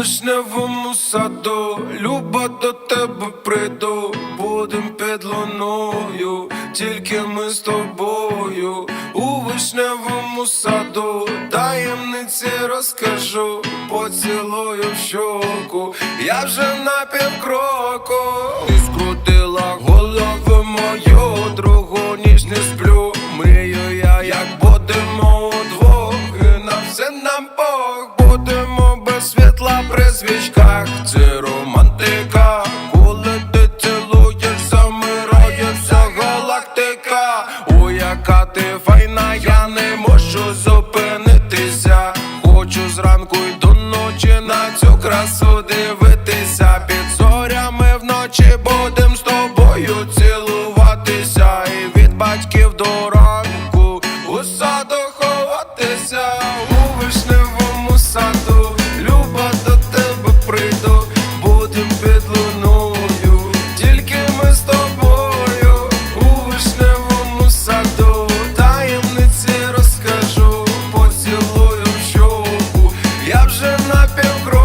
вишневому саду, люба до тебе прийду, будем під луною, тільки ми з тобою, у вишневому саду, таємниці розкажу, поцілую в щоку, я вже на півкроку, ти свічках, це романтика, коли ти цілуєш, замирається галактика, у яка ти файна, я не можу зупинитися. Хочу зранку й до ночі на цю красу дивитися. Під зорями вночі будем з тобою цілуватися. І від батьків до ранку у саду ховатися. na teu grosso.